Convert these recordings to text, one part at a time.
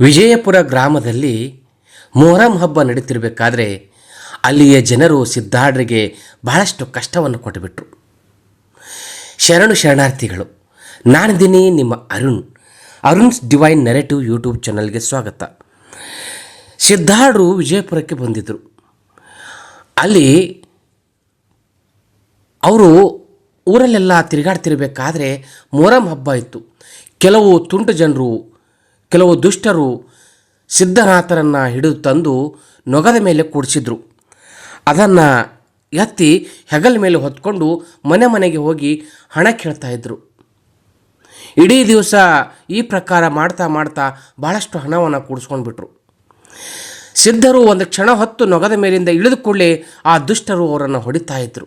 ವಿಜಯಪುರ ಗ್ರಾಮದಲ್ಲಿ ಮೊಹರಂ ಹಬ್ಬ ನಡೀತಿರಬೇಕಾದ್ರೆ ಅಲ್ಲಿಯ ಜನರು ಸಿದ್ಧಾಡ್ರಿಗೆ ಬಹಳಷ್ಟು ಕಷ್ಟವನ್ನು ಕೊಟ್ಟುಬಿಟ್ರು. ಶರಣು ಶರಣಾರ್ಥಿಗಳು ನಾನಿದ್ದೀನಿ ನಿಮ್ಮ Arun Arun's divine narrative YouTube ಚಾನಲ್ಗೆ ಸ್ವಾಗತ. ಸಿದ್ಧಾಡ್ರು ವಿಜಯಪುರಕ್ಕೆ ಬಂದಿದ್ದರು ಅಲ್ಲಿ ಅವರು ಊರಲ್ಲೆಲ್ಲ ತಿರುಗಾಡ್ತಿರಬೇಕಾದ್ರೆ ಮೊಹರಂ ಹಬ್ಬ ಇತ್ತು. ಕೆಲವು ತುಂಟು ಜನರು ಕೆಲವು ದುಷ್ಟರು ಸಿದ್ಧನಾಥರನ್ನು ಹಿಡಿದು ತಂದು ನೊಗದ ಮೇಲೆ ಕೂಡಿಸಿದ್ರು. ಅದನ್ನು ಎತ್ತಿ ಹೆಗಲ ಮೇಲೆ ಹೊತ್ಕೊಂಡು ಮನೆ ಮನೆಗೆ ಹೋಗಿ ಹಣ ಕೇಳ್ತಾ ಇದ್ದರು ಇಡೀ ದಿವಸ ಈ ಪ್ರಕಾರ ಮಾಡ್ತಾ ಮಾಡ್ತಾ ಭಾಳಷ್ಟು ಹಣವನ್ನು ಕೂಡಿಸ್ಕೊಂಡ್ಬಿಟ್ರು. ಸಿದ್ಧರು ಒಂದು ಕ್ಷಣ ಹೊತ್ತು ನೊಗದ ಮೇಲಿಂದ ಇಳಿದು ಕೂಡಲೇ ಆ ದುಷ್ಟರು ಅವರನ್ನು ಹೊಡಿತಾ ಇದ್ದರು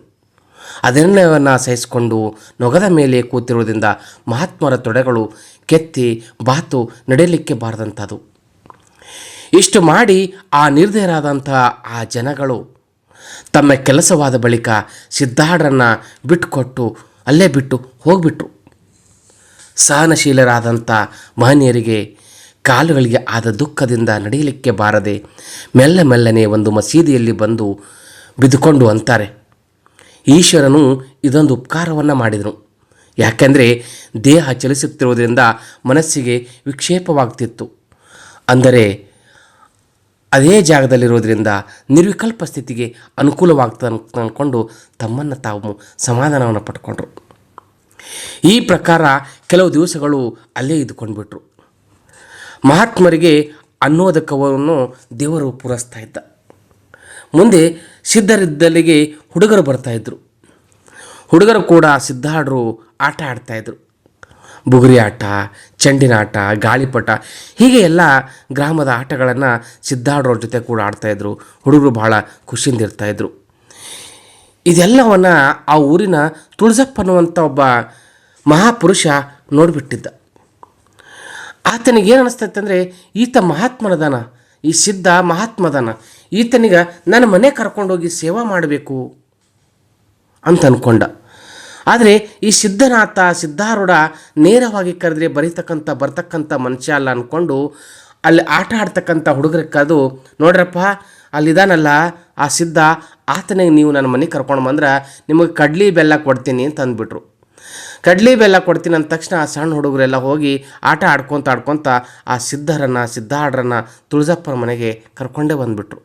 ಅದನ್ನೆವನ್ನು ಸಹಿಸಿಕೊಂಡು ನೊಗದ ಮೇಲೆ ಕೂತಿರುವುದರಿಂದ ಮಹಾತ್ಮರ ತೊಡೆಗಳು ಕೆತ್ತಿ ಬಾತು ನಡೆಯಲಿಕ್ಕೆ ಬಾರದಂಥದ್ದು ಇಷ್ಟು ಮಾಡಿ ಆ ನಿರ್ಧಯರಾದಂಥ ಆ ಜನಗಳು ತಮ್ಮ ಕೆಲಸವಾದ ಬಳಿಕ ಸಿದ್ಧಾರ್ಡನ್ನು ಬಿಟ್ಟುಕೊಟ್ಟು ಅಲ್ಲೇ ಬಿಟ್ಟು ಹೋಗ್ಬಿಟ್ರು. ಸಹನಶೀಲರಾದಂಥ ಮಹನೀಯರಿಗೆ ಕಾಲುಗಳಿಗೆ ಆದ ದುಃಖದಿಂದ ನಡೆಯಲಿಕ್ಕೆ ಬಾರದೆ ಮೆಲ್ಲ ಮೆಲ್ಲನೆ ಒಂದು ಮಸೀದಿಯಲ್ಲಿ ಬಂದು ಬಿದ್ದುಕೊಂಡು ಅಂತಾರೆ. ಈಶ್ವರನು ಇದೊಂದು ಉಪಕಾರವನ್ನು ಮಾಡಿದನು ಯಾಕೆಂದರೆ ದೇಹ ಚಲಿಸುತ್ತಿರುವುದರಿಂದ ಮನಸ್ಸಿಗೆ ವಿಕ್ಷೇಪವಾಗ್ತಿತ್ತು. ಅಂದರೆ ಅದೇ ಜಾಗದಲ್ಲಿರೋದ್ರಿಂದ ನಿರ್ವಿಕಲ್ಪ ಸ್ಥಿತಿಗೆ ಅನುಕೂಲವಾಗ್ತದೆ ಅಂತ ಅಂದ್ಕೊಂಡು ತಮ್ಮನ್ನು ತಾವು ಸಮಾಧಾನವನ್ನು ಪಡ್ಕೊಂಡ್ರು. ಈ ಪ್ರಕಾರ ಕೆಲವು ದಿವಸಗಳು ಅಲ್ಲೇ ಇದ್ದುಕೊಂಡ್ಬಿಟ್ರು. ಮಹಾತ್ಮರಿಗೆ ಅನ್ನೋದಕವನ್ನು ದೇವರು ಪೂರೈಸ್ತಾ ಇದ್ದ. ಮುಂದೆ ಸಿದ್ಧರಿದ್ದಲ್ಲಿಗೆ ಹುಡುಗರು ಬರ್ತಾಯಿದ್ರು ಹುಡುಗರು ಕೂಡ ಸಿದ್ಧಾಡ್ರು ಆಟ ಆಡ್ತಾಯಿದ್ರು ಬುಗುರಿ ಆಟ, ಚೆಂಡಿನ ಆಟ, ಗಾಳಿಪಟ, ಹೀಗೆ ಎಲ್ಲ ಗ್ರಾಮದ ಆಟಗಳನ್ನು ಸಿದ್ಧಾಡೋರ ಜೊತೆ ಕೂಡ ಆಡ್ತಾಯಿದ್ರು ಹುಡುಗರು ಭಾಳ ಖುಷಿಯಿಂದ ಇರ್ತಾಯಿದ್ರು ಇದೆಲ್ಲವನ್ನು ಆ ಊರಿನ ತುಳಸಪ್ಪ ಅನ್ನುವಂಥ ಒಬ್ಬ ಮಹಾಪುರುಷ ನೋಡಿಬಿಟ್ಟಿದ್ದ. ಆತನಿಗೆ ಏನು ಅನಿಸ್ತೈತೆ ಅಂದರೆ, ಈತ ಮಹಾತ್ಮನದಾನ, ಈ ಸಿದ್ಧ ಮಹಾತ್ಮದಾನ ಈತನಿಗೆ ನನ್ನ ಮನೆ ಕರ್ಕೊಂಡೋಗಿ ಸೇವಾ ಮಾಡಬೇಕು ಅಂತ ಅಂದ್ಕೊಂಡ ಆದರೆ ಈ ಸಿದ್ಧನಾಥ, ಸಿದ್ಧಾರೂಢ ನೇರವಾಗಿ ಕರೆದ್ರೆ ಬರೀತಕ್ಕಂಥ, ಬರ್ತಕ್ಕಂಥ ಮನುಷ್ಯ ಅಲ್ಲ ಅಂದ್ಕೊಂಡು ಅಲ್ಲಿ ಆಟ ಆಡ್ತಕ್ಕಂಥ ಹುಡುಗರಿಗೆ ಕರೆದು, ನೋಡ್ರಪ್ಪ, ಅಲ್ಲಿದಾನಲ್ಲ, ಆ ಸಿದ್ಧ ಆತನಿಗೆ ನೀವು ನನ್ನ ಮನೆಗೆ ಕರ್ಕೊಂಡು ಬಂದ್ರೆ ನಿಮಗೆ ಕಡ್ಲಿ ಬೆಲ್ಲ ಕೊಡ್ತೀನಿ ಅಂತ ಅಂದ್ಬಿಟ್ರು. ಕಡ್ಲಿ ಬೆಲ್ಲ ಕೊಡ್ತೀನಿ ಅಂದ ತಕ್ಷಣ ಆ ಸಣ್ಣ ಹುಡುಗರೆಲ್ಲ ಹೋಗಿ ಆಟ ಆಡ್ಕೊತ ಆಡ್ಕೊತ ಆ ಸಿದ್ಧರನ್ನು ಸಿದ್ಧಾಡ್ರನ್ನು ತುಳಜಪ್ಪನ ಮನೆಗೆ ಕರ್ಕೊಂಡೇ ಬಂದುಬಿಟ್ರು.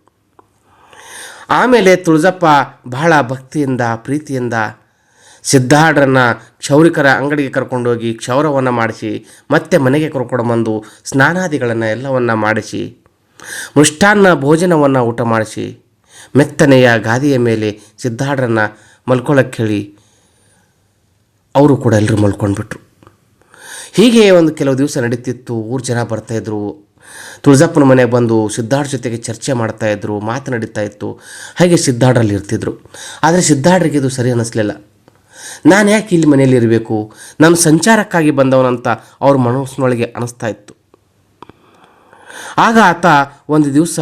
ಆಮೇಲೆ ತುಳಜಪ್ಪ ಬಹಳ ಭಕ್ತಿಯಿಂದ, ಪ್ರೀತಿಯಿಂದ ಸಿದ್ಧಾಡ್ರನ್ನು ಕ್ಷೌರಿಕರ ಅಂಗಡಿಗೆ ಕರ್ಕೊಂಡೋಗಿ ಕ್ಷೌರವನ್ನು ಮಾಡಿಸಿ ಮತ್ತೆ ಮನೆಗೆ ಕರ್ಕೊಂಡು ಬಂದು ಸ್ನಾನಾದಿಗಳನ್ನು ಎಲ್ಲವನ್ನು ಮಾಡಿಸಿ, ಮೃಷ್ಟಾನ್ನ ಭೋಜನವನ್ನು ಊಟ ಮಾಡಿಸಿ, ಮೆತ್ತನೆಯ ಗಾದಿಯ ಮೇಲೆ ಸಿದ್ಧಾಡ್ರನ್ನು ಮಲ್ಕೊಳ್ಳೋಕ್ಕೆ ಹೇಳಿ ಅವರು ಕೂಡ ಎಲ್ಲರೂ ಮಲ್ಕೊಂಡ್ಬಿಟ್ರು. ಹೀಗೆ ಒಂದು ಕೆಲವು ದಿವಸ ನಡೀತಿತ್ತು. ಊರು ಜನ ಬರ್ತಾಯಿದ್ರು ತುಳಜಪ್ಪನ ಮನೆಗೆ ಬಂದು ಸಿದ್ಧಾರ್ಥ ಜೊತೆಗೆ ಚರ್ಚೆ ಮಾಡ್ತಾಯಿದ್ರು ಮಾತು ನಡೀತಾ ಇತ್ತು. ಹಾಗೆ ಸಿದ್ಧಾಡ್ರಲ್ಲಿ ಇರ್ತಿದ್ರು ಆದರೆ ಸಿದ್ಧಾಡ್ರಿಗೆ ಇದು ಸರಿ ಅನ್ನಿಸ್ಲಿಲ್ಲ ನಾನು ಯಾಕೆ ಇಲ್ಲಿ ಮನೆಯಲ್ಲಿ ಇರಬೇಕು? ನಾನು ಸಂಚಾರಕ್ಕಾಗಿ ಬಂದವನಂತ ಅವ್ರ ಮನಸ್ಸಿನೊಳಗೆ ಅನಿಸ್ತಾ ಇತ್ತು. ಆಗ ಆತ ಒಂದು ದಿವಸ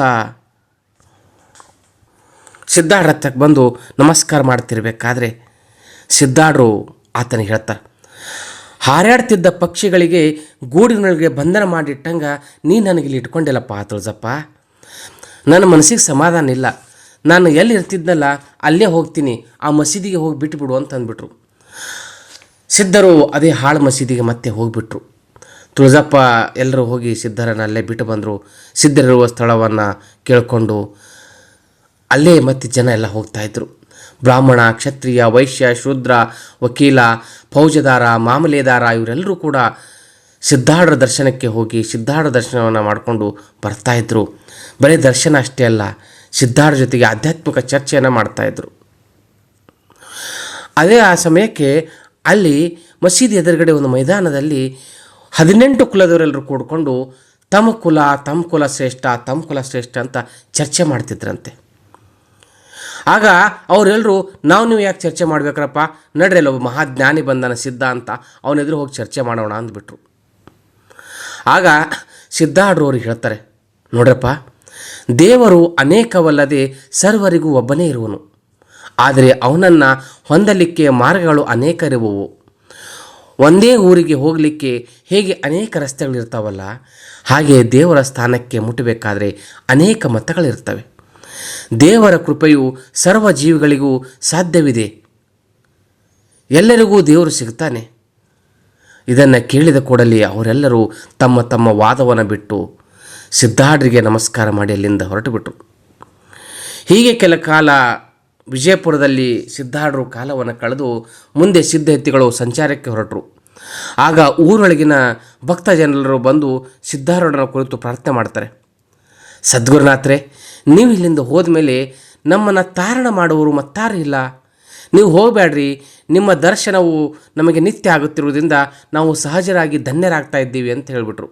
ಸಿದ್ಧಾಡ್ರ ಹತ್ರಕ್ಕೆ ಬಂದು ನಮಸ್ಕಾರ ಮಾಡ್ತಿರ್ಬೇಕಾದ್ರೆ ಸಿದ್ಧಾಡ್ರು ಆತನಿಗೆ ಹೇಳ್ತಾರೆ ಹಾರಾಡ್ತಿದ್ದ ಪಕ್ಷಿಗಳಿಗೆ ಗೂಡಿನೊಳಗೆ ಬಂಧನ ಮಾಡಿಟ್ಟಂಗ ನೀ ನನಗಿಲ್ಲಿ ಇಟ್ಕೊಂಡಿಲ್ಲಪ್ಪ ತುಳಜಪ್ಪ ನನ್ನ ಮನಸ್ಸಿಗೆ ಸಮಾಧಾನ ಇಲ್ಲ. ನಾನು ಎಲ್ಲಿ ಇರ್ತಿದ್ನಲ್ಲ ಅಲ್ಲೇ ಹೋಗ್ತೀನಿ, ಆ ಮಸೀದಿಗೆ ಹೋಗಿ ಬಿಟ್ಟುಬಿಡು ಅಂತ ಅಂದ್ಬಿಟ್ರು ಸಿದ್ಧರು ಅದೇ ಹಾಳು ಮಸೀದಿಗೆ ಮತ್ತೆ ಹೋಗಿಬಿಟ್ರು. ತುಳಜಪ್ಪ ಎಲ್ಲರೂ ಹೋಗಿ ಸಿದ್ಧರನ್ನು ಅಲ್ಲೇ ಬಿಟ್ಟು ಬಂದರು. ಸಿದ್ಧರಿರುವ ಸ್ಥಳವನ್ನು ಕೇಳಿಕೊಂಡು ಅಲ್ಲೇ ಮತ್ತೆ ಜನ ಎಲ್ಲ ಹೋಗ್ತಾಯಿದ್ರು ಬ್ರಾಹ್ಮಣ, ಕ್ಷತ್ರಿಯ, ವೈಶ್ಯ, ಶೂದ್ರ, ವಕೀಲ ಫೌಜದಾರ ಮಾಮಲೆದಾರ ಇವರೆಲ್ಲರೂ ಕೂಡ ಸಿದ್ಧಾಢ್ರ ದರ್ಶನಕ್ಕೆ ಹೋಗಿ ಸಿದ್ಧಾಢ್ರ ದರ್ಶನವನ್ನು ಮಾಡಿಕೊಂಡು ಬರ್ತಾಯಿದ್ರು ಬರೀ ದರ್ಶನ ಅಷ್ಟೇ ಅಲ್ಲ ಸಿದ್ಧಾಢ್ರ ಜೊತೆಗೆ ಆಧ್ಯಾತ್ಮಿಕ ಚರ್ಚೆಯನ್ನು ಮಾಡ್ತಾಯಿದ್ರು ಅದೇ ಆ ಸಮಯಕ್ಕೆ ಅಲ್ಲಿ ಮಸೀದಿ ಎದುರುಗಡೆ ಒಂದು ಮೈದಾನದಲ್ಲಿ ಹದಿನೆಂಟು ಕುಲದವರೆಲ್ಲರೂ ಕೂಡಿಕೊಂಡು ತಮ್ಮ ಕುಲ ತಮ್ಮ ಕುಲ ಶ್ರೇಷ್ಠ ತಮ್ಮ ಕುಲ ಶ್ರೇಷ್ಠ ಅಂತ ಚರ್ಚೆ ಮಾಡ್ತಿದ್ರಂತೆ. ಆಗ ಅವರೆಲ್ಲರೂ, ನಾವು ನೀವು ಯಾಕೆ ಚರ್ಚೆ ಮಾಡ್ಬೇಕ್ರಪ್ಪ? ನಡ್ರಿ ಒಬ್ಬ ಮಹಾಜ್ಞಾನಿ ಬಂದನ, ಸಿದ್ಧ ಅಂತ ಅವನೆದುರು ಹೋಗಿ ಚರ್ಚೆ ಮಾಡೋಣ ಅಂದ್ಬಿಟ್ರು. ಆಗ ಸಿದ್ಧಾಡ್ರು ಅವ್ರಿಗೆ ಹೇಳ್ತಾರೆ, ನೋಡ್ರಪ್ಪ, ದೇವರು ಅನೇಕವಲ್ಲದೆ ಸರ್ವರಿಗೂ ಒಬ್ಬನೇ ಇರುವನು. ಆದರೆ ಅವನನ್ನು ಹೊಂದಲಿಕ್ಕೆ ಮಾರ್ಗಗಳು ಅನೇಕರಿವುವು ಒಂದೇ ಊರಿಗೆ ಹೋಗಲಿಕ್ಕೆ ಹೇಗೆ ಅನೇಕ ರಸ್ತೆಗಳಿರ್ತಾವಲ್ಲ ಹಾಗೆ ದೇವರ ಸ್ಥಾನಕ್ಕೆ ಮುಟ್ಟಬೇಕಾದರೆ ಅನೇಕ ಮತಗಳಿರ್ತವೆ. ದೇವರ ಕೃಪೆಯು ಸರ್ವ ಜೀವಿಗಳಿಗೂ ಸಾಧ್ಯವಿದೆ. ಎಲ್ಲರಿಗೂ ದೇವರು ಸಿಗ್ತಾನೆ. ಇದನ್ನು ಕೇಳಿದ ಕೂಡಲೇ ಅವರೆಲ್ಲರೂ ತಮ್ಮ ತಮ್ಮ ವಾದವನ್ನು ಬಿಟ್ಟು ಸಿದ್ಧಾರ್ಡ್ರಿಗೆ ನಮಸ್ಕಾರ ಮಾಡಿ ಅಲ್ಲಿಂದ ಹೊರಟು ಬಿಟ್ಟರು ಹೀಗೆ ಕೆಲ ಕಾಲ ವಿಜಯಪುರದಲ್ಲಿ ಸಿದ್ಧಾರ್ಢರು ಕಾಲವನ್ನು ಕಳೆದು ಮುಂದೆ ಸಿದ್ಧಹತ್ತಿಗಳು ಸಂಚಾರಕ್ಕೆ ಹೊರಟರು. ಆಗ ಊರೊಳಗಿನ ಭಕ್ತ ಜನರು ಬಂದು ಸಿದ್ಧಾರೂಢನ ಕುರಿತು ಪ್ರಾರ್ಥನೆ ಮಾಡ್ತಾರೆ. ಸದ್ಗುರುನಾಥ್ರೆ, ನೀವು ಇಲ್ಲಿಂದ ಹೋದ ಮೇಲೆ ನಮ್ಮನ್ನು ತಾರಣ ಮಾಡುವವರು ಮತ್ತಾರು ಇಲ್ಲ. ನೀವು ಹೋಗಬೇಡ್ರಿ ನಿಮ್ಮ ದರ್ಶನವು ನಮಗೆ ನಿತ್ಯ ಆಗುತ್ತಿರುವುದರಿಂದ ನಾವು ಸಹಜರಾಗಿ ಧನ್ಯರಾಗ್ತಾ ಇದ್ದೀವಿ ಅಂತ ಹೇಳಿಬಿಟ್ರು.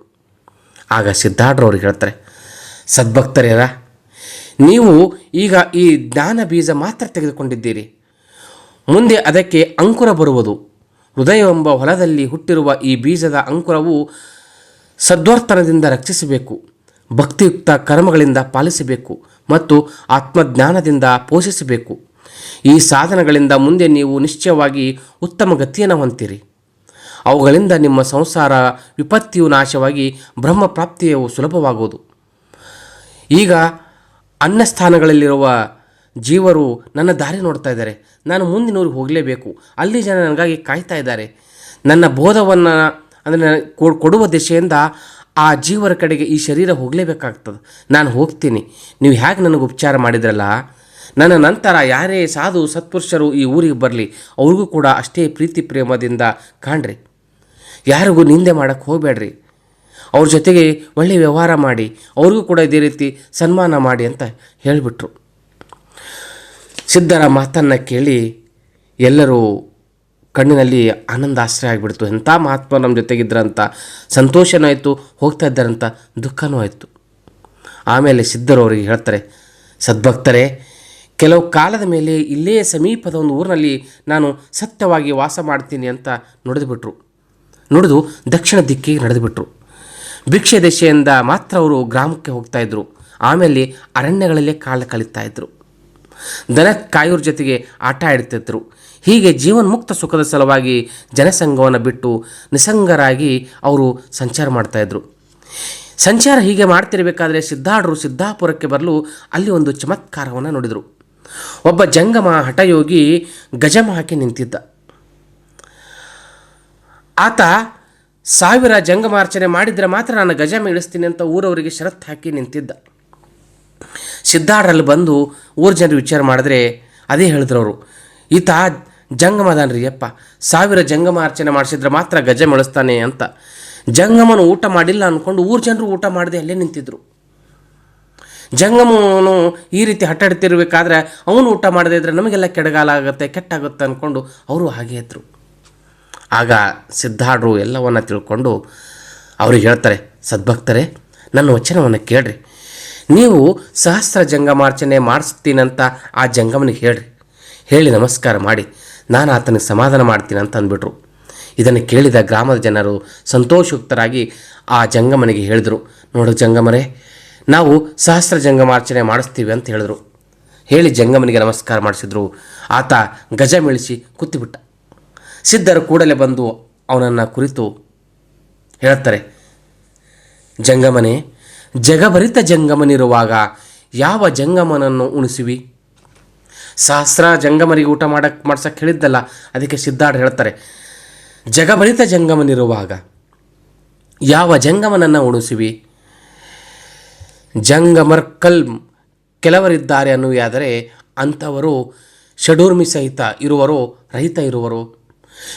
ಆಗ ಸಿದ್ಧಾರ್ಡ್ರವ್ರಿಗೆ ಹೇಳ್ತಾರೆ ಸದ್ಭಕ್ತರ್ಯರ ನೀವು ಈಗ ಈ ಜ್ಞಾನ ಬೀಜ ಮಾತ್ರ ತೆಗೆದುಕೊಂಡಿದ್ದೀರಿ. ಮುಂದೆ ಅದಕ್ಕೆ ಅಂಕುರ ಬರುವುದು. ಹೃದಯವೆಂಬ ಹೊಲದಲ್ಲಿ ಹುಟ್ಟಿರುವ ಈ ಬೀಜದ ಅಂಕುರವು ಸದ್ವರ್ತನದಿಂದ ರಕ್ಷಿಸಬೇಕು. ಭಕ್ತಿಯುಕ್ತ ಕರ್ಮಗಳಿಂದ ಪಾಲಿಸಬೇಕು ಮತ್ತು ಆತ್ಮಜ್ಞಾನದಿಂದ ಪೋಷಿಸಬೇಕು. ಈ ಸಾಧನಗಳಿಂದ ಮುಂದೆ ನೀವು ನಿಶ್ಚಯವಾಗಿ ಉತ್ತಮ ಗತಿಯನ್ನು ಹೊಂತೀರಿ ಅವುಗಳಿಂದ ನಿಮ್ಮ ಸಂಸಾರ ವಿಪತ್ತಿಯು ನಾಶವಾಗಿ ಬ್ರಹ್ಮ ಪ್ರಾಪ್ತಿಯು ಸುಲಭವಾಗುವುದು. ಈಗ ಅನ್ನಸ್ಥಾನಗಳಲ್ಲಿರುವ ಜೀವರು ನನ್ನ ದಾರಿ ನೋಡ್ತಾ ಇದ್ದಾರೆ. ನಾನು ಮುಂದಿನವ್ರಿಗೆ ಹೋಗಲೇಬೇಕು. ಅಲ್ಲಿ ಜನ ನನಗಾಗಿ ಕಾಯ್ತಾ ಇದ್ದಾರೆ. ನನ್ನ ಬೋಧವನ್ನು, ಅಂದರೆ ಕೊಡುವ ದಿಶೆಯಿಂದ ಆ ಜೀವರ ಕಡೆಗೆ ಈ ಶರೀರ ಹೋಗಲೇಬೇಕಾಗ್ತದೆ. ನಾನು ಹೋಗ್ತೀನಿ. ನೀವು ಹೇಗೆ ನನಗೆ ಉಪಚಾರ ಮಾಡಿದ್ರಲ್ಲ? ನನ್ನ ನಂತರ ಯಾರೇ ಸಾಧು, ಸತ್ಪುರುಷರು ಈ ಊರಿಗೆ ಬರಲಿ, ಅವ್ರಿಗೂ ಕೂಡ ಅಷ್ಟೇ ಪ್ರೀತಿ ಪ್ರೇಮದಿಂದ ಕಾಣ್ರಿ. ಯಾರಿಗೂ ನಿಂದೆ ಮಾಡೋಕ್ಕೆ ಹೋಗಬೇಡ್ರಿ. ಅವ್ರ ಜೊತೆಗೆ ಒಳ್ಳೆಯ ವ್ಯವಹಾರ ಮಾಡಿ, ಅವ್ರಿಗೂ ಕೂಡ ಇದೇ ರೀತಿ ಸನ್ಮಾನ ಮಾಡಿ ಅಂತ ಹೇಳಿಬಿಟ್ರು. ಸಿದ್ಧರ ಮಾತನ್ನು ಕೇಳಿ ಎಲ್ಲರೂ ಕಣ್ಣಿನಲ್ಲಿ ಆನಂದ ಆಶ್ರಯ ಆಗಿಬಿಡ್ತು. ಎಂಥ ಮಹಾತ್ಮ ನಮ್ಮ ಜೊತೆಗಿದ್ರಂತ, ಸಂತೋಷನೂ ಆಯಿತು, ಹೋಗ್ತಾ ಇದ್ದಾರಂತ ದುಃಖನೂ ಆಯಿತು. ಆಮೇಲೆ ಸಿದ್ಧರು ಅವರಿಗೆ ಹೇಳ್ತಾರೆ, ಸದ್ಭಕ್ತರೇ, ಕೆಲವು ಕಾಲದ ಮೇಲೆ ಇಲ್ಲೇ ಸಮೀಪದ ಒಂದು ಊರಿನಲ್ಲಿ ನಾನು ಸತ್ಯವಾಗಿ ವಾಸ ಮಾಡ್ತೀನಿ ಅಂತ ನುಡಿದುಬಿಟ್ರು. ನುಡಿದು ದಕ್ಷಿಣ ದಿಕ್ಕಿಗೆ ನಡೆದುಬಿಟ್ರು. ಭಿಕ್ಷೆ ದಶೆಯಿಂದ ಮಾತ್ರ ಅವರು ಗ್ರಾಮಕ್ಕೆ ಹೋಗ್ತಾ ಇದ್ರು. ಆಮೇಲೆ ಅರಣ್ಯಗಳಲ್ಲೇ ಕಾಲ ಕಳೀತಾ ಇದ್ರು. ದನ ಕಾಯೋರ ಜೊತೆಗೆ ಆಟ ಆಡ್ತಿದ್ರು. ಹೀಗೆ ಜೀವನ್ಮುಕ್ತ ಸುಖದ ಸಲುವಾಗಿ ಜನಸಂಘವನ್ನು ಬಿಟ್ಟು ನಿಸಂಗರಾಗಿ ಅವರು ಸಂಚಾರ ಮಾಡ್ತಾಯಿದ್ರು ಸಂಚಾರ ಹೀಗೆ ಮಾಡ್ತಿರಬೇಕಾದ್ರೆ ಸಿದ್ಧಾಢರು ಸಿದ್ಧಾಪುರಕ್ಕೆ ಬರಲು ಅಲ್ಲಿ ಒಂದು ಚಮತ್ಕಾರವನ್ನು ನೋಡಿದರು. ಒಬ್ಬ ಜಂಗಮ ಹಠಯೋಗಿ ಗಜಮ ಹಾಕಿ ನಿಂತಿದ್ದ. ಆತ ಸಾವಿರ ಜಂಗಮಾರ್ಚನೆ ಮಾಡಿದರೆ ಮಾತ್ರ ನಾನು ಗಜ ಇಳಿಸ್ತೀನಿ ಅಂತ ಊರವರಿಗೆ ಷರತ್ತು ಹಾಕಿ ನಿಂತಿದ್ದ. ಸಿದ್ಧಾಢರಲ್ಲಿ ಬಂದು ಊರ ಜನರು ವಿಚಾರ ಮಾಡಿದ್ರೆ ಅದೇ ಹೇಳಿದ್ರು ಅವರು. ಈತ, ಜಂಗಮದಾನ್ರಿ ಅಪ್ಪ ಸಾವಿರ ಜಂಗಮಾರ್ಚನೆ ಮಾಡಿಸಿದ್ರೆ ಮಾತ್ರ ಗಜ ಮೇಳಿಸ್ತಾನೆ ಅಂತ. ಜಂಗಮನು ಊಟ ಮಾಡಿಲ್ಲ ಅಂದ್ಕೊಂಡು ಊರ ಜನರು ಊಟ ಮಾಡದೆ ಅಲ್ಲೇ ನಿಂತಿದ್ರು. ಜಂಗಮನು ಈ ರೀತಿ ಹಟ್ಟಾಡ್ತಿರ್ಬೇಕಾದ್ರೆ ಅವನು ಊಟ ಮಾಡದೇ ಇದ್ರೆ ನಮಗೆಲ್ಲ ಕೆಡಗಾಲ ಆಗುತ್ತೆ ಕೆಟ್ಟಾಗುತ್ತೆ ಅಂದ್ಕೊಂಡು ಅವರು ಹಾಗೆ ಇದ್ರು. ಆಗ ಸಿದ್ಧಾಢರು ಎಲ್ಲವನ್ನು ತಿಳ್ಕೊಂಡು ಅವರು ಹೇಳ್ತಾರೆ, ಸದ್ಭಕ್ತರೇ, ನನ್ನ ವಚನವನ್ನು ಕೇಳ್ರಿ. ನೀವು ಸಹಸ್ರ ಜಂಗಮಾರ್ಚನೆ ಮಾಡಿಸ್ತೀನಂತ ಆ ಜಂಗಮನಿಗೆ ಹೇಳ್ರಿ. ಹೇಳಿ ನಮಸ್ಕಾರ ಮಾಡಿ. ನಾನು ಆತನಿಗೆ ಸಮಾಧಾನ ಮಾಡ್ತೀನಿ ಅಂತ ಅಂದ್ಬಿಟ್ರು. ಇದನ್ನು ಕೇಳಿದ ಗ್ರಾಮದ ಜನರು ಸಂತೋಷಯುಕ್ತರಾಗಿ ಆ ಜಂಗಮನಿಗೆ ಹೇಳಿದರು. ನೋಡು ಜಂಗಮರೇ, ನಾವು ಸಹಸ್ರ ಜಂಗಮಾರ್ಚನೆ ಮಾಡಿಸ್ತೀವಿ ಅಂತ ಹೇಳಿದ್ರು. ಹೇಳಿ ಜಂಗಮನಿಗೆ ನಮಸ್ಕಾರ ಮಾಡಿಸಿದ್ರು. ಆತ ಗಜ ಮಿಳಿಸಿ ಕೂತಿಬಿಟ್ಟ ಸಿದ್ಧರು ಕೂಡಲೇ ಬಂದು ಅವನನ್ನು ಕುರಿತು ಹೇಳ್ತಾರೆ, ಜಂಗಮನೆ, ಜಗಭರಿತ ಜಂಗಮನಿರುವಾಗ ಯಾವ ಜಂಗಮನನ್ನು ಉಣಿಸುವಿ? ಸಹಸ್ರ ಜಂಗಮನಿಗೆ ಊಟ ಮಾಡಕ್ಕೆ ಮಾಡ್ಸಕ್ಕೆ ಹೇಳಿದ್ದಲ್ಲ, ಅದಕ್ಕೆ ಸಿದ್ಧಾರ್ಥ ಹೇಳ್ತಾರೆ, ಜಗಭರಿತ ಜಂಗಮನಿರುವಾಗ ಯಾವ ಜಂಗಮನನ್ನು ಉಣಿಸುವಿ? ಜಂಗಮರ್ಕಲ್ ಕೆಲವರಿದ್ದಾರೆ ಅನ್ನುವುದಾದರೆ, ಅಂಥವರು ಷಡೂರ್ಮಿ ಸಹಿತ ಇರುವರು, ರಹಿತ ಇರುವರು.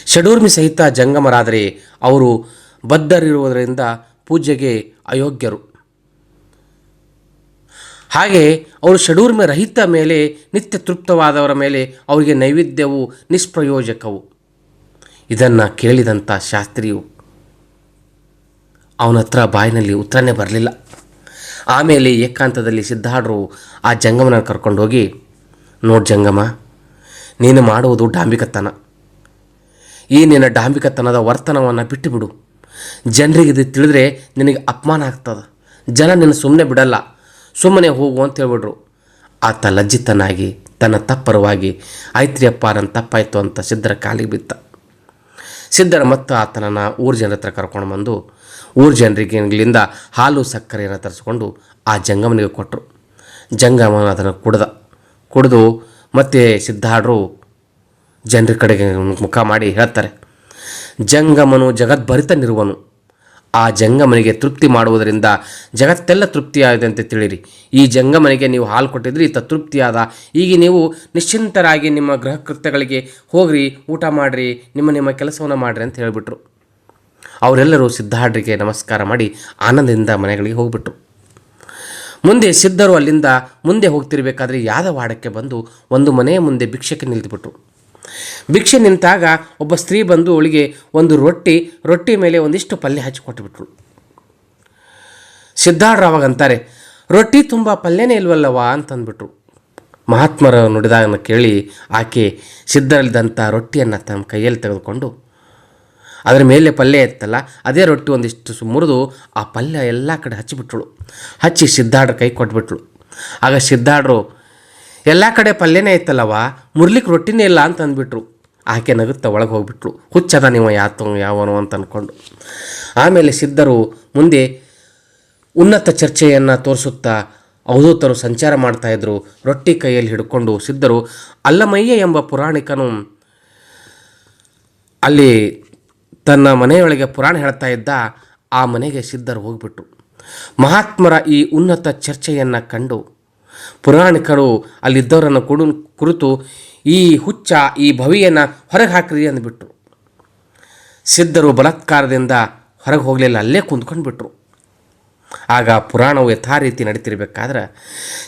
ಷಡೂರ್ಮಿ ಸಹಿತ ಜಂಗಮರಾದರೆ ಅವರು ಬದ್ಧರಿರುವುದರಿಂದ ಪೂಜೆಗೆ ಅಯೋಗ್ಯರು. ಹಾಗೆ ಅವರು ಷಡೂರ್ಮೆ ರಹಿತ ಮೇಲೆ, ನಿತ್ಯ ತೃಪ್ತವಾದವರ ಮೇಲೆ ಅವರಿಗೆ ನೈವೇದ್ಯವು ನಿಷ್ಪ್ರಯೋಜಕವು. ಇದನ್ನು ಕೇಳಿದಂಥ ಶಾಸ್ತ್ರಿಯು ಅವನ ಹತ್ರ ಬಾಯಿನಲ್ಲಿ ಉತ್ತರನೇ ಬರಲಿಲ್ಲ. ಆಮೇಲೆ ಏಕಾಂತದಲ್ಲಿ ಸಿದ್ಧಾರ್ಡರು ಆ ಜಂಗಮನ ಕರ್ಕೊಂಡೋಗಿ, ನೋಡಿ ಜಂಗಮ, ನೀನು ಮಾಡುವುದು ಡಾಂಬಿಕತನ. ಈ ನಿನ್ನ ಡಾಂಬಿಕತನದ ವರ್ತನವನ್ನು ಬಿಟ್ಟುಬಿಡು. ಜನರಿಗೆ ಇದು ತಿಳಿದ್ರೆ ನಿನಗೆ ಅಪಮಾನ ಆಗ್ತದೆ. ಜನ ನಿನ್ನ ಸುಮ್ಮನೆ ಬಿಡಲ್ಲ. ಸುಮ್ಮನೆ ಹೋಗು ಅಂತ ಹೇಳ್ಬಿಡ್ರು ಆತ ಲಜ್ಜಿತನಾಗಿ, ತನ್ನ ತಪ್ಪರವಾಗಿ, ಆಯ್ತ್ರಿಯಪ್ಪ ನನ್ನ ತಪ್ಪಾಯಿತು ಅಂತ ಸಿದ್ಧರ ಕಾಲಿಗೆ ಬಿತ್ತ ಸಿದ್ಧರ ಮತ್ತು ಆತನನ್ನು ಊರು ಜನರ ಹತ್ರ ಕರ್ಕೊಂಡು ಬಂದು, ಊರು ಜನರಿಗೆ ಹಾಲು ಸಕ್ಕರೆಯನ್ನು ತರಿಸ್ಕೊಂಡು ಆ ಜಂಗಮನಿಗೆ ಕೊಟ್ಟರು ಜಂಗಮನ ಅದನ್ನು ಕುಡ್ದ. ಕುಡಿದು ಮತ್ತೆ ಸಿದ್ಧಾಢರು ಜನರ ಕಡೆಗೆ ಮುಖ ಮಾಡಿ ಹೇಳ್ತಾರೆ. ಜಂಗಮನು ಜಗದ್ಭರಿತನಿರುವನು. ಆ ಜಂಗಮನಿಗೆ ತೃಪ್ತಿ ಮಾಡುವುದರಿಂದ ಜಗತ್ತೆಲ್ಲ ತೃಪ್ತಿಯಾಗಿದೆ ಅಂತ ತಿಳಿರಿ ಈ ಜಂಗಮನಿಗೆ ನೀವು ಹಾಲು ಕೊಟ್ಟಿದ್ರಿ ಈತ ತೃಪ್ತಿಯಾದ. ಈಗ ನೀವು ನಿಶ್ಚಿಂತರಾಗಿ ನಿಮ್ಮ ಗೃಹ ಕೃತ್ಯಗಳಿಗೆ ಹೋಗ್ರಿ, ಊಟ ಮಾಡಿರಿ, ನಿಮ್ಮ ನಿಮ್ಮ ಕೆಲಸವನ್ನು ಮಾಡಿರಿ ಅಂತ ಹೇಳಿಬಿಟ್ರು. ಅವರೆಲ್ಲರೂ ಸಿದ್ಧಾಡ್ರಿಗೆ ನಮಸ್ಕಾರ ಮಾಡಿ ಆನಂದದಿಂದ ಮನೆಗಳಿಗೆ ಹೋಗ್ಬಿಟ್ರು. ಮುಂದೆ ಸಿದ್ಧರು ಅಲ್ಲಿಂದ ಮುಂದೆ ಹೋಗ್ತಿರ್ಬೇಕಾದ್ರೆ ಯಾದವಾಡಕ್ಕೆ ಬಂದು ಒಂದು ಮನೆಯ ಮುಂದೆ ಭಿಕ್ಷಕ್ಕೆ ನಿಂತುಬಿಟ್ರು ಭಿಕ್ಷೆ ನಿಂತಾಗ ಒಬ್ಬ ಸ್ತ್ರೀ ಬಂದು ಅವಳಿಗೆ ಒಂದು ರೊಟ್ಟಿ ರೊಟ್ಟಿ ಮೇಲೆ ಒಂದಿಷ್ಟು ಪಲ್ಯ ಹಚ್ಚಿ ಕೊಟ್ಟುಬಿಟ್ರು. ಸಿದ್ಧಾಢ್ರು ಅವಾಗ ಅಂತಾರೆ, ರೊಟ್ಟಿ ತುಂಬ ಪಲ್ಯನೇ ಇಲ್ವಲ್ಲವಾ ಅಂತಂದ್ಬಿಟ್ರು. ಮಹಾತ್ಮರ ನುಡಿದಾಗನ ಕೇಳಿ ಆಕೆ ಸಿದ್ಧರಲ್ಲಿದ್ದಂಥ ರೊಟ್ಟಿಯನ್ನು ತಮ್ಮ ಕೈಯಲ್ಲಿ ತೆಗೆದುಕೊಂಡು, ಅದರ ಮೇಲೆ ಪಲ್ಯ ಇತ್ತಲ್ಲ, ಅದೇ ರೊಟ್ಟಿ ಒಂದಿಷ್ಟು ಮುರಿದು ಆ ಪಲ್ಯ ಎಲ್ಲ ಕಡೆ ಹಚ್ಚಿಬಿಟ್ಳು ಹಚ್ಚಿ ಸಿದ್ಧಾಡ್ರ ಕೈ ಕೊಟ್ಬಿಟ್ಳು ಆಗ ಸಿದ್ಧಾಡ್ರು ಎಲ್ಲ ಕಡೆ ಪಲ್ಯನೇ ಐತಲ್ಲವ ಮುರ್ಲಿಕ್ಕೆ ರೊಟ್ಟಿನೇ ಇಲ್ಲ ಅಂತ ಅಂದ್ಬಿಟ್ರು ಆಕೆ ನಗುತ್ತಾ ಒಳಗೆ ಹೋಗ್ಬಿಟ್ರು ಹುಚ್ಚದ ನೀವು ಯಾತು, ಯಾವನು ಅಂತ ಅಂದ್ಕೊಂಡು ಆಮೇಲೆ ಸಿದ್ಧರು ಮುಂದೆ ಉನ್ನತ ಚರ್ಚೆಯನ್ನು ತೋರಿಸುತ್ತಾ ಅವಧೂತರು ಸಂಚಾರ ಮಾಡ್ತಾಯಿದ್ರು ರೊಟ್ಟಿ ಕೈಯಲ್ಲಿ ಹಿಡ್ಕೊಂಡು ಸಿದ್ಧರು ಅಲ್ಲಮಯ್ಯ ಎಂಬ ಪುರಾಣಿಕನು ಅಲ್ಲಿ ತನ್ನ ಮನೆಯೊಳಗೆ ಪುರಾಣ ಹೇಳ್ತಾ ಇದ್ದ, ಆ ಮನೆಗೆ ಸಿದ್ಧರು ಹೋಗ್ಬಿಟ್ರು. ಮಹಾತ್ಮರ ಈ ಉನ್ನತ ಚರ್ಚೆಯನ್ನು ಕಂಡು ಪುರಾಣಿಕರು ಅಲ್ಲಿದ್ದವರನ್ನು ಕುಡು ಕುರಿತು ಈ ಹುಚ್ಚ ಈ ಭವಿಯನ್ನು ಹೊರಗೆ ಹಾಕ್ರಿ ಅಂದ್ಬಿಟ್ರು. ಸಿದ್ಧರು ಬಲತ್ಕಾರದಿಂದ ಹೊರಗೆ ಹೋಗಲಿಲ್ಲ, ಅಲ್ಲೇ ಕುಂತ್ಕೊಂಡು ಬಿಟ್ರು ಆಗ ಪುರಾಣವು ಯಥಾರೀತಿ ನಡೀತಿರ್ಬೇಕಾದ್ರೆ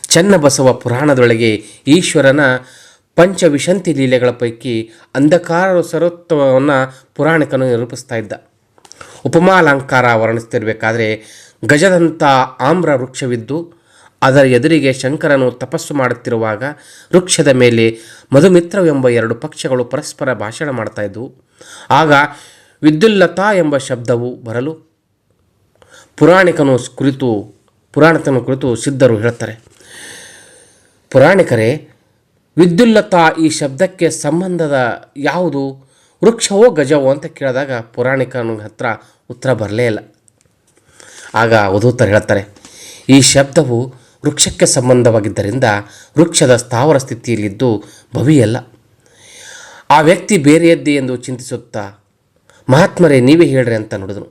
ಚನ್ನಬಸವ ಪುರಾಣದೊಳಗೆ ಈಶ್ವರನ ಪಂಚವಿಶಂತಿ ಲೀಲೆಗಳ ಪೈಕಿ ಅಂಧಕಾರ ಸರೋತ್ವವನ್ನು ಪುರಾಣಿಕನು ನಿರೂಪಿಸ್ತಾ ಇದ್ದ. ಉಪಮಾಲಂಕಾರ ವರ್ಣಿಸ್ತಿರ್ಬೇಕಾದ್ರೆ ಗಜದಂಥ ಆಮ್ರ ವೃಕ್ಷವಿದ್ದು ಅದರ ಎದುರಿಗೆ ಶಂಕರನು ತಪಸ್ಸು ಮಾಡುತ್ತಿರುವಾಗ ವೃಕ್ಷದ ಮೇಲೆ ಮಧುಮಿತ್ರವೆಂಬ ಎರಡು ಪಕ್ಷಗಳು ಪರಸ್ಪರ ಭಾಷಣ ಮಾಡ್ತಾ ಇದ್ದವು ಆಗ ವಿದ್ಯುಲ್ಲತಾ ಎಂಬ ಶಬ್ದವು ಬರಲು ಪುರಾಣಿಕನು ಕುರಿತು ಪುರಾಣಿಕನ ಕುರಿತು ಸಿದ್ಧರು ಹೇಳ್ತಾರೆ ಪುರಾಣಿಕರೇ, ವಿದ್ಯುಲ್ಲತಾ ಈ ಶಬ್ದಕ್ಕೆ ಸಂಬಂಧದ ಯಾವುದು? ವೃಕ್ಷವೋ ಗಜವೋ ಅಂತ ಕೇಳಿದಾಗ ಪುರಾಣಿಕನ ಹತ್ರ ಉತ್ತರ ಬರಲೇ ಇಲ್ಲ. ಆಗ ಅವಧೂತರು ಹೇಳ್ತಾರೆ ಈ ಶಬ್ದವು ವೃಕ್ಷಕ್ಕೆ ಸಂಬಂಧವಾಗಿದ್ದರಿಂದ ವೃಕ್ಷದ ಸ್ಥಾವರ ಸ್ಥಿತಿಯಲ್ಲಿದ್ದು ಭವಿಯಲ್ಲ. ಆ ವ್ಯಕ್ತಿ ಬೇರೆಯದ್ದೇ ಎಂದು ಚಿಂತಿಸುತ್ತಾ, ಮಹಾತ್ಮರೇ, ನೀವೇ ಹೇಳ್ರಿ ಅಂತ ನುಡಿದನು.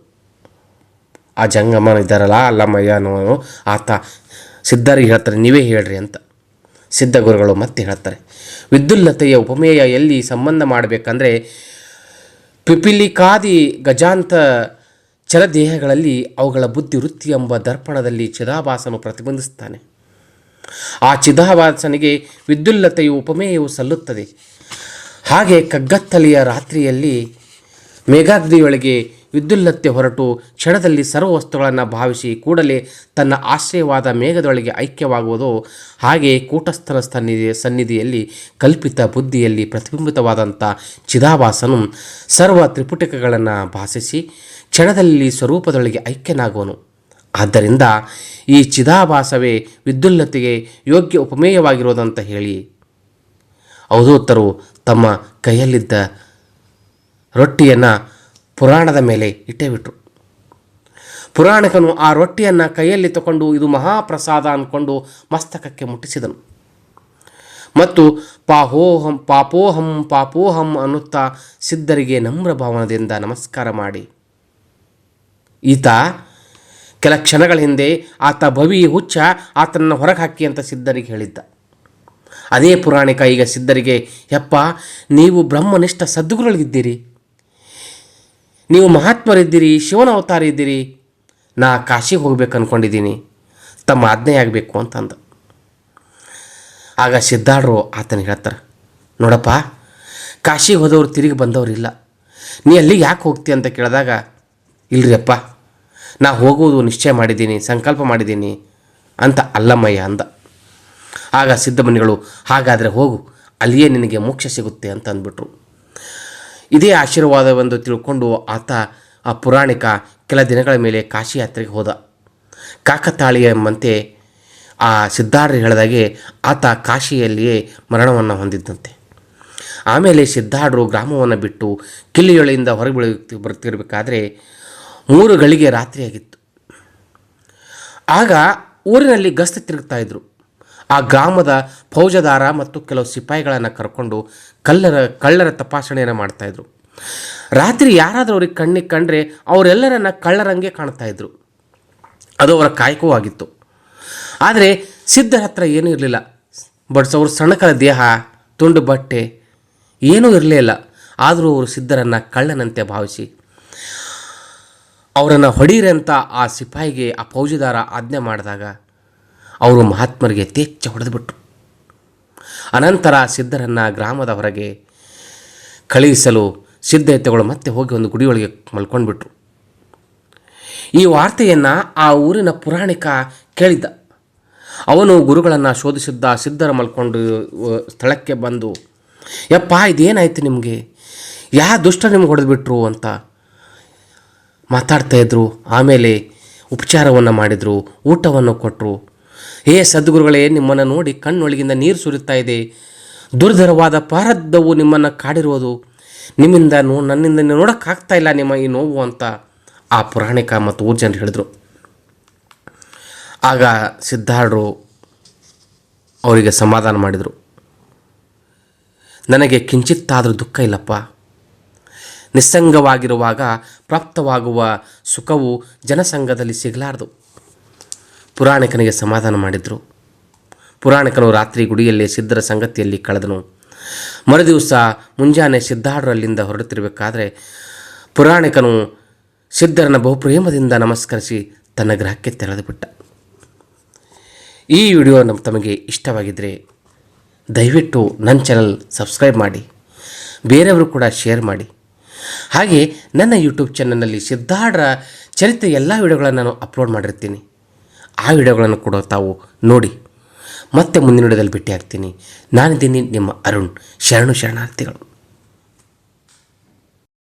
ಆ ಜಂಗಮನ ಇದ್ದಾರಲ್ಲ ಅಲ್ಲಮ್ಮಯ್ಯ ಅನ್ನೋನು ಆತ ಸಿದ್ಧರಿಗೆ ಹೇಳ್ತಾರೆ, ನೀವೇ ಹೇಳ್ರಿ ಅಂತ. ಸಿದ್ಧ ಗುರುಗಳು ಮತ್ತೆ ಹೇಳ್ತಾರೆ, ವಿದ್ಯುಲ್ಲತೆಯ ಉಪಮೇಯ ಎಲ್ಲಿ ಸಂಬಂಧ ಮಾಡಬೇಕಂದ್ರೆ, ಪಿಪಿಲಿಕಾದಿ ಗಜಾಂತ ಚಲದೇಹಗಳಲ್ಲಿ ಅವುಗಳ ಬುದ್ಧಿ ವೃತ್ತಿ ಎಂಬ ದರ್ಪಣದಲ್ಲಿ ಚಿದಾಭಾಸನು ಪ್ರತಿಬಿಂಬಿಸುತ್ತಾನೆ. ಆ ಚಿದಾಭಾಸನಿಗೆ ವಿದ್ಯುಲ್ಲತೆಯು ಉಪಮೇಯವು ಸಲ್ಲುತ್ತದೆ. ಹಾಗೆ ಕಗ್ಗತ್ತಲೆಯ ರಾತ್ರಿಯಲ್ಲಿ ಮೇಘಾಗ್ನಿಯೊಳಗೆ ವಿದ್ಯುಲ್ಲತ್ತೆ ಹೊರಟು ಕ್ಷಣದಲ್ಲಿ ಸರ್ವ ವಸ್ತುಗಳನ್ನು ಭಾವಿಸಿ ಕೂಡಲೇ ತನ್ನ ಆಶ್ರಯವಾದ ಮೇಘದೊಳಗೆ ಐಕ್ಯವಾಗುವುದು ಹಾಗೆ ಕೂಟಸ್ಥನ ಸನ್ನಿಧಿ ಸನ್ನಿಧಿಯಲ್ಲಿ ಕಲ್ಪಿತ ಬುದ್ಧಿಯಲ್ಲಿ ಪ್ರತಿಬಿಂಬಿತವಾದಂಥ ಚಿದಾಭಾಸನು ಸರ್ವ ತ್ರಿಪುಟಿಕಗಳನ್ನು ಭಾಸಿಸಿ ಕ್ಷಣದಲ್ಲಿ ಸ್ವರೂಪದೊಳಗೆ ಐಕ್ಯನಾಗುವನು. ಆದ್ದರಿಂದ ಈ ಚಿದಾಭಾಸವೇ ವಿದ್ಯುಲ್ಲತೆಗೆ ಯೋಗ್ಯ ಉಪಮೇಯವಾಗಿರೋದಂತ ಹೇಳಿ. ಅವಧೂತರು ತಮ್ಮ ಕೈಯಲ್ಲಿದ್ದ ರೊಟ್ಟಿಯನ್ನು ಪುರಾಣದ ಮೇಲೆ ಇಟ್ಟೇ ಬಿಟ್ರು ಪುರಾಣಿಕನು ಆ ರೊಟ್ಟಿಯನ್ನು ಕೈಯಲ್ಲಿ ತಗೊಂಡು ಇದು ಮಹಾಪ್ರಸಾದ ಅಂದ್ಕೊಂಡು ಮಸ್ತಕಕ್ಕೆ ಮುಟ್ಟಿಸಿದನು. ಮತ್ತು ಪಾಹೋಹಂ ಪಾಪೋಹಂ ಪಾಪೋಹಂ ಅನ್ನುತ್ತಾ ಸಿದ್ಧರಿಗೆ ನಮ್ರ ಭಾವನದಿಂದ ನಮಸ್ಕಾರ ಮಾಡಿ. ಈತ ಕೆಲ ಕ್ಷಣಗಳ ಹಿಂದೆ ಆತ ಭವಿ ಹುಚ್ಚ, ಆತನನ್ನು ಹೊರಗೆ ಹಾಕಿ ಅಂತ ಸಿದ್ಧರಿಗೆ ಹೇಳಿದ್ದ. ಅದೇ ಪುರಾಣಿಕ ಈಗ ಸಿದ್ಧರಿಗೆ, ಯಪ್ಪ, ನೀವು ಬ್ರಹ್ಮನಿಷ್ಠ ಸದ್ಗುರುಗಳಿದ್ದೀರಿ. ನೀವು ಮಹಾತ್ಮರಿದ್ದೀರಿ, ಶಿವನ ಅವತಾರ ಇದ್ದೀರಿ. ನಾ ಕಾಶಿಗೆ ಹೋಗ್ಬೇಕು ಅಂದ್ಕೊಂಡಿದ್ದೀನಿ ತಮ್ಮ ಆಜ್ಞೆಯಾಗಬೇಕು ಅಂತಂದ. ಆಗ ಸಿದ್ಧಾಡ್ರು ಆತನ ಹೇಳ್ತಾರೆ, ನೋಡಪ್ಪ, ಕಾಶಿಗೆ ಹೋದವ್ರು ತಿರುಗಿ ಬಂದವರಿಲ್ಲ. ನೀ ಅಲ್ಲಿಗೆ ಯಾಕೆ ಹೋಗ್ತಿ ಅಂತ ಕೇಳಿದಾಗ ಇಲ್ರಿ ಅಪ್ಪ ನಾ ಹೋಗುವುದು ನಿಶ್ಚಯ ಮಾಡಿದ್ದೀನಿ, ಸಂಕಲ್ಪ ಮಾಡಿದ್ದೀನಿ ಅಂತ ಅಲ್ಲಮ್ಮಯ್ಯ ಅಂದ. ಆಗ ಸಿದ್ಧಮನಿಗಳು ಹಾಗಾದರೆ ಹೋಗು, ಅಲ್ಲಿಯೇ ನಿನಗೆ ಮೋಕ್ಷ ಸಿಗುತ್ತೆ ಅಂತ ಅಂದ್ಬಿಟ್ರು. ಇದೇ ಆಶೀರ್ವಾದವೆಂದು ತಿಳ್ಕೊಂಡು ಆತ ಆ ಪುರಾಣಿಕ ಕೆಲ ದಿನಗಳ ಮೇಲೆ ಕಾಶಿ ಯಾತ್ರೆಗೆ ಹೋದ. ಕಾಕತಾಳಿಯ ಎಂಬಂತೆ ಆ ಸಿದ್ಧಾರ್ಥ ಹೇಳಿದಾಗೆ ಆತ ಕಾಶಿಯಲ್ಲಿಯೇ ಮರಣವನ್ನು ಹೊಂದಿದ್ದಂತೆ. ಆಮೇಲೆ ಸಿದ್ಧಾಢರು ಗ್ರಾಮವನ್ನು ಬಿಟ್ಟು ಕಿಲ್ಲಿಯೊಳೆಯಿಂದ ಹೊರಗೆ ಬೀಳ ಬರ್ತಿರಬೇಕಾದ್ರೆ ಮೂರು ಗಳಿಗೆ ರಾತ್ರಿಯಾಗಿತ್ತು ಆಗ ಊರಿನಲ್ಲಿ ಗಸ್ತು ತಿರುಗ್ತಾ ಇದ್ರು. ಆ ಗ್ರಾಮದ ಫೌಜದಾರ ಮತ್ತು ಕೆಲವು ಸಿಪಾಯಿಗಳನ್ನು ಕರ್ಕೊಂಡು ಕಲ್ಲರ, ಕಳ್ಳರ ತಪಾಸಣೆಯನ್ನು ಮಾಡ್ತಾಯಿದ್ರು ರಾತ್ರಿ ಯಾರಾದರೂ ಅವ್ರಿಗೆ ಕಣ್ಣಿಗೆ ಕಂಡ್ರೆ ಅವರೆಲ್ಲರನ್ನ ಕಳ್ಳರಂಗೆ ಕಾಣ್ತಾ ಇದ್ರು. ಅದು ಅವರ ಕಾಯಕವೂ ಆಗಿತ್ತು. ಆದರೆ ಸಿದ್ಧರ ಹತ್ರ ಏನೂ ಇರಲಿಲ್ಲ. ಬಟ್ ಅವ್ರ ಸಣ್ಣಕರ ದೇಹ, ತುಂಡು ಬಟ್ಟೆ ಏನೂ ಇರಲೇ ಇಲ್ಲ. ಆದರೂ ಅವರು ಸಿದ್ಧರನ್ನು ಕಳ್ಳನಂತೆ ಭಾವಿಸಿ ಅವರನ್ನು ಹೊಡೀರಿ ಅಂತ ಆ ಸಿಪಾಯಿಗೆ, ಆ ಫೌಜಿದಾರ ಆಜ್ಞೆ ಮಾಡಿದಾಗ ಅವರು ಮಹಾತ್ಮರಿಗೆ ತೇಚ್ಚ ಹೊಡೆದುಬಿಟ್ರು. ಅನಂತರ ಸಿದ್ಧರನ್ನು ಗ್ರಾಮದ ಹೊರಗೆ ಕಳುಹಿಸಲು ಸಿದ್ಧತೆಗಳು ಮತ್ತೆ ಹೋಗಿ ಒಂದು ಗುಡಿಯೊಳಗೆ ಮಲ್ಕೊಂಡ್ಬಿಟ್ರು. ಈ ವಾರ್ತೆಯನ್ನು ಆ ಊರಿನ ಪುರಾಣಿಕ ಕೇಳಿದ್ದ. ಅವನು ಗುರುಗಳನ್ನು ಶೋಧಿಸಿದ್ದ ಸಿದ್ಧರ ಮಲ್ಕೊಂಡು ಸ್ಥಳಕ್ಕೆ ಬಂದು, ಯಪ್ಪ, ಇದೇನಾಯಿತು ನಿಮಗೆ? ಯಾ ದುಷ್ಟ ನಿಮ್ಗೆ ಹೊಡೆದುಬಿಟ್ರು? ಅಂತ ಮಾತಾಡ್ತಾ ಇದ್ರು, ಆಮೇಲೆ ಉಪಚಾರವನ್ನು ಮಾಡಿದರು, ಊಟವನ್ನು ಕೊಟ್ಟರು ಹೇ ಸದ್ಗುರುಗಳೇ, ನಿಮ್ಮನ್ನು ನೋಡಿ ಕಣ್ಣೊಳಗಿಂದ ನೀರು ಸುರಿತಾ ಇದೆ. ದುರ್ಧರವಾದ ಪಾರದ್ದವು ನಿಮ್ಮನ್ನು ಕಾಡಿರುವುದು. ನಿಮ್ಮಿಂದ ನೋ, ನನ್ನಿಂದ ನೋಡೋಕ್ಕಾಗ್ತಾ ಇಲ್ಲ ನಿಮ್ಮ ಈ ನೋವು ಅಂತ ಆ ಪುರಾಣಿಕ ಮತ್ತು ಊರ್ಜನ್ ಹೇಳಿದರು. ಆಗ ಸಿದ್ಧಾರ್ಢರು ಅವರಿಗೆ ಸಮಾಧಾನ ಮಾಡಿದರು. ನನಗೆ ಕಿಂಚಿತ್ತಾದರೂ ದುಃಖ ಇಲ್ಲಪ್ಪ. ನಿಸ್ಸಂಗವಾಗಿರುವಾಗ ಪ್ರಾಪ್ತವಾಗುವ ಸುಖವು ಜನಸಂಘದಲ್ಲಿ ಸಿಗಲಾರದು. ಪುರಾಣಿಕನಿಗೆ ಸಮಾಧಾನ ಮಾಡಿದರು. ಪುರಾಣಿಕನು ರಾತ್ರಿ ಗುಡಿಯಲ್ಲಿ ಸಿದ್ಧರ ಸಂಗತಿಯಲ್ಲಿ ಕಳೆದನು. ಮರುದಿವಸ ಮುಂಜಾನೆ ಸಿದ್ಧಾಢರು ಅಲ್ಲಿಂದ ಹೊರಡುತ್ತಿರಬೇಕಾದ್ರೆ ಪುರಾಣಿಕನು ಸಿದ್ಧರನ್ನ ಬಹುಪ್ರೇಮದಿಂದ ನಮಸ್ಕರಿಸಿ ತನ್ನ ಗ್ರಹಕ್ಕೆ ತೆರೆದುಬಿಟ್ಟ. ಈ ವಿಡಿಯೋ ನಮ್ಮ ತಮಗೆ ಇಷ್ಟವಾಗಿದ್ದರೆ ದಯವಿಟ್ಟು ನನ್ನ ಚಾನಲ್ ಸಬ್ಸ್ಕ್ರೈಬ್ ಮಾಡಿ, ಬೇರೆಯವರು ಕೂಡ ಶೇರ್ ಮಾಡಿ. ಹಾಗೆ ನನ್ನ ಯೂಟ್ಯೂಬ್ ಚಾನಲ್ನಲ್ಲಿ ಸಿದ್ಧಾಢರ ಚರಿತ್ರೆ ಎಲ್ಲ ವಿಡಿಯೋಗಳನ್ನು ನಾನು ಅಪ್ಲೋಡ್ ಮಾಡಿರ್ತೀನಿ. ಆ ವಿಡಿಯೋಗಳನ್ನು ಕೂಡ ತಾವು ನೋಡಿ. ಮತ್ತೆ ಮುಂದಿನ ವಿಡಿಯೋದಲ್ಲಿ ಭೇಟಿಯಾಗ್ತೀನಿ. ನಾನಿದ್ದೀನಿ ನಿಮ್ಮ ಅರುಣ್. ಶರಣು ಶರಣಾರ್ಥಿಗಳು.